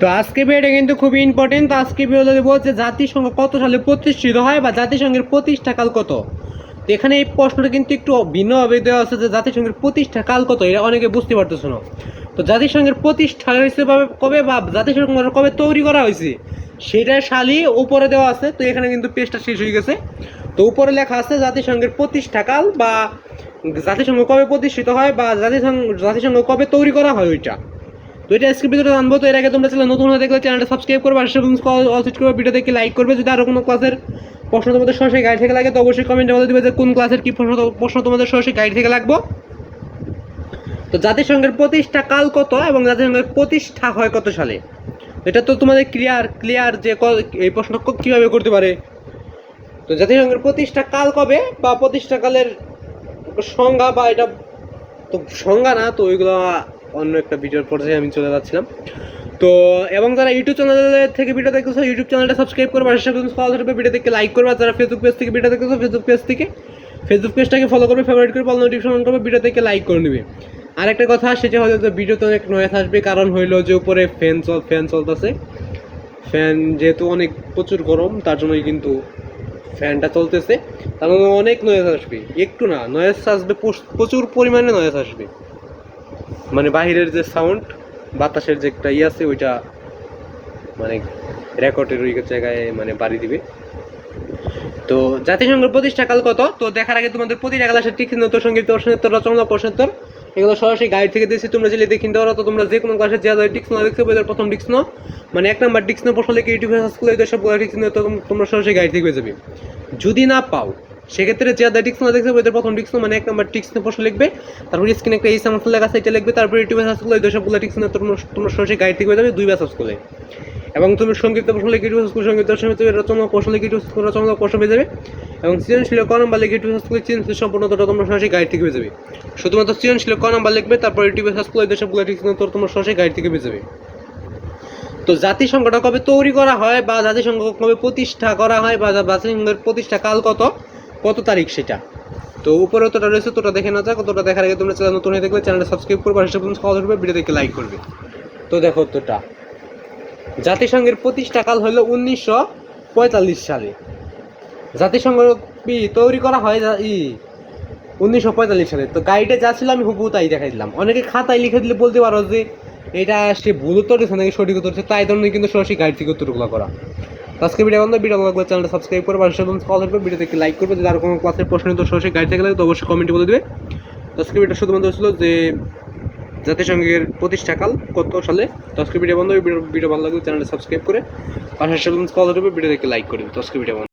তো আজকে ভিডিওটা কিন্তু খুবই ইম্পর্টেন্ট আজকে ভিডিওতে বলছে জাতিসংঘ কত সালে প্রতিষ্ঠিত হয় বা জাতিসংঘের প্রতিষ্ঠাকাল কত? তো এখানে এই প্রশ্নটা কিন্তু একটু ভিন্নভাবে দেওয়া আছে যে জাতিসংঘের প্রতিষ্ঠা কাল কত, এটা অনেকে বুঝতে পারতেছে না। তো জাতিসংঘের প্রতিষ্ঠা হয়েছে কবে বা জাতিসংঘ কবে তৈরি করা হয়েছে সেটা সালি উপরে দেওয়া আছে। তো এখানে কিন্তু পেজটা শেষ হয়ে গেছে। তো উপরে লেখা আছে জাতিসংঘের প্রতিষ্ঠাকাল বা জাতিসংঘ কবে প্রতিষ্ঠিত হয় বা জাতিসংঘ জাতিসংঘ কবে তৈরি করা হয় ওইটা। তো এটা আজকে ভিডিওটা জানব, তো এর আগে তোমরা চ্যানেল নতুন হয়ে দেখলে চ্যানেলটা সাবস্ক্রাইব করবে আর সেট করবে ভিডিও দেখে লাইক করবে। যদি আরও কোনো ক্লাসের প্রশ্ন তোমাদের সরাসরি গাইড থেকে লাগে, তো অবশ্যই কমেন্টে বলে দিবে যে কোন ক্লাসের কি প্রশ্ন প্রশ্ন তোমাদের সরাসরি গাইড থেকে লাগবো। তো জাতিসংঘের প্রতিষ্ঠা কাল কত এবং জাতিসংঘের প্রতিষ্ঠা হয় কত সালে? এটা তো তোমাদের ক্লিয়ার ক্লিয়ার যে এই প্রশ্ন কীভাবে করতে পারে? তো জাতিসংঘের প্রতিষ্ঠা কাল কবে বা প্রতিষ্ঠা কালের সংজ্ঞা বা এটা তো সংজ্ঞা না, তো ওইগুলো অন্য একটা ভিডিওর পর্যায়ে আমি চলে যাচ্ছিলাম। তো, এবং যারা ইউটিউব চ্যানেল থেকে ভিডিও দেখতেছো, ইউটিউব চ্যানেলটা সাবস্ক্রাইব করবে আর সাথে ফলো করবে ভিডিও থেকে লাইক করবে যারা ফেসবুক পেজ থেকে ভিডিও দেখতেছো ফেসবুক পেজ থেকে ফেসবুক পেজটাকে ফলো করবে ফেভারিট করে ফলো নোটিফিকেশন করবে ভিডিও থেকে লাইক করে নেবে। আর একটা কথা, সেটা যে ভিডিওতে অনেক নয়েস আসবে, কারণ হইল যে উপরে ফ্যান চল ফ্যান চলতেছে। ফ্যান যেহেতু অনেক প্রচুর গরম, তার জন্যই কিন্তু ফ্যানটা চলতেছে। তার জন্য অনেক নয়েজ আসবে, একটু না নয়েজ আসবে প্রচুর পরিমাণে নয়েজ আসবে। মানে বাহিরের যে সাউন্ড বাতাসের যে একটা ইয়ে আছে, ওইটা মানে রেকর্ডের ওই জায়গায় মানে বাড়ি দিবে। তো জাতিসংঘের প্রতিষ্ঠাকাল কত? তো দেখার আগে তোমাদের প্রতিটা ক্লাসের ঠিক উত্তর সংগীত প্রশ্নোত্তর রচনা প্রশ্নোত্তর এগুলো সরাসরি গাইড থেকে দিয়েছি, তোমরা যদি দেখে নিতে পারো। তো তোমরা যে কোনো ক্লাসে যা যা টিক্স না দেখতে পাবে, প্রথম টিক্স ন মানে এক নাম্বার টিক্স না প্রশ্ন লিখে, ইউটিউবে সার্চ করলে সব টিক্স নিয়ে তো তোমরা সরাসরি গাইড থেকে পেয়ে যাবে। যদি না পাও সেক্ষেত্রে যে যা টিক্স দেখতে পাবে প্রথম টিক্স মানে এক নাম্বার টিক্স প্রশ্ন লিখবে, তারপর স্ক্রিনে একটা এই সামস্ত লেখা আছে, এটা লিখবে, তারপর ইউটিউবে সার্চ করলে সবগুলো টিক্স তোমরা তোমরা সরাসরি গাইড থেকে যাবে দুইবার সার্চ করলে এবং তুমি সংগীত প্রশ্ন লিখে ইউটিউব সার্চ করলে সংগীত সংগীত রচনা প্রশ্ন লিখে ইউটিউব রচনা প্রশ্ন পেয়ে যাবে। এবং সৃজনশীল ক নাম্বার লিখে ইউটিউবে সার্চ করলে সৃজনশীল সম্পূর্ণটা তোমরা সরাসরি গাইড থেকে পেয়ে যাবে। শুধুমাত্র সৃজনশীল ক নাম্বার লিখবে, তারপর ইউটিউবে সার্চ করলে সবগুলো টিক্স তোমরা সরাসরি গাইড থেকে পেয়ে যাবে। তো জাতিসংঘটা কবে তৈরি করা হয় বা জাতিসংঘ কবে প্রতিষ্ঠা করা হয় বা জাতিসংঘের প্রতিষ্ঠা কাল কত? কত তারিখ সেটা? তো উপরে তোটা রয়েছে তোটা দেখে না যাক তোটা দেখার আগে তোমরা চ্যানেল নতুন হয়ে দেখবে চ্যানেলটা সাবস্ক্রাইব করবে, আর সেটা খাওয়া ধরবে ভিডিও দেখে লাইক করবে। তো দেখো তোটা জাতিসংঘের প্রতিষ্ঠা কাল হলো উনিশশো পঁয়তাল্লিশ সালে। জাতিসংঘ তৈরি করা হয়? ই, উনিশশো পঁয়তাল্লিশ সালে। তো গাইডে যা ছিল আমি হুবহু তাই দেখাই দিলাম। অনেকে খাতায় লিখে দিলে বলতে পারো যে, এটা সে ভুল উত্তর দিচ্ছে নাকি সঠিক উত্তর তাই ধরনের কিন্তু সরাসরি গাইড থেকে উত্তরগুলো করা। আজকে ভিডিও বন্ধু ভিডিও লাগলে চ্যানেলটা সাবস্ক্রাইব করবে পাশে কল করবে ভিডিও থেকে লাইক করবে, যদি আর কোনো ক্লাসের প্রশ্ন তো সরাসরি গাইড থেকে তো অবশ্যই কমেন্টে বলে দেবে। আজকে ভিডিও শুধুমাত্র ছিল যে জাতিসংঘের প্রতিষ্ঠাকাল কত সালে? তো আজকে ভিডিও বন্ধু ভিডিও ভালো লাগলে চ্যানেলটা সাবস্ক্রাইব করে, পাশে কল করবে ভিডিও থেকে লাইক করবে, তো আজকে ভিডিও